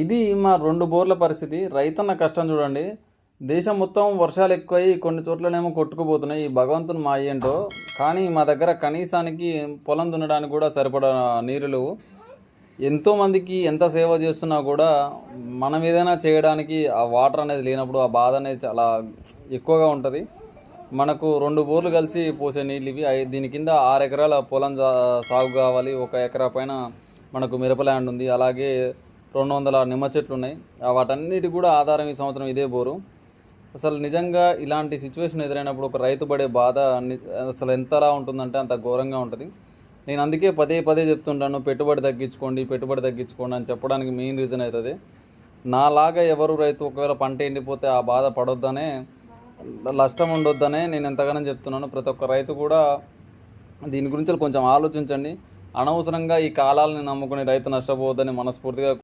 ఇది మా రెండు బోర్ల పరిస్థితి. రైతన్న కష్టం చూడండి. దేశం మొత్తం వర్షాలు ఎక్కువై కొన్ని చోట్లనేమో కొట్టుకుపోతున్నాయి. ఈ భగవంతుని మా ఏంటో. కానీ మా దగ్గర కనీసానికి పొలం దున్నడానికి కూడా సరిపడా నీరు లేవు. ఎంతోమందికి ఎంత సేవ చేస్తున్నా కూడా మనం ఏదైనా చేయడానికి ఆ వాటర్ అనేది లేనప్పుడు ఆ బాధ అనేది చాలా ఎక్కువగా ఉంటుంది. మనకు రెండు బోర్లు కలిసి పోసే నీళ్ళు ఇవి. దీని కింద ఆరు ఎకరాల పొలం సాగు కావాలి. ఒక ఎకరా పైన మనకు మిరప ల్యాండ్ ఉంది. అలాగే రెండు వందల నిమ్మ చెట్లు ఉన్నాయి. వాటన్నిటి కూడా ఆధారం ఈ సంవత్సరం ఇదే బోరు. అసలు నిజంగా ఇలాంటి సిచ్యువేషన్ ఎదురైనప్పుడు ఒక రైతు పడే బాధ అసలు ఎంతలా ఉంటుందంటే అంత ఘోరంగా ఉంటుంది. నేను అందుకే పదే పదే చెప్తుంటాను పెట్టుబడి తగ్గించుకోండి పెట్టుబడి తగ్గించుకోండి అని చెప్పడానికి మెయిన్ రీజన్ అవుతుంది నాలాగా ఎవరు రైతు ఒకవేళ పంట ఎండిపోతే ఆ బాధ పడొద్దనే నష్టం ఉండొద్దనే నేను ఎంతగానో చెప్తున్నాను. ప్రతి ఒక్క రైతు కూడా దీని గురించి కొంచెం ఆలోచించండి. అనవసరంగా ఈ కాలాలని నమ్ముకుని రైతు నష్టపోవద్దని మనస్ఫూర్తిగా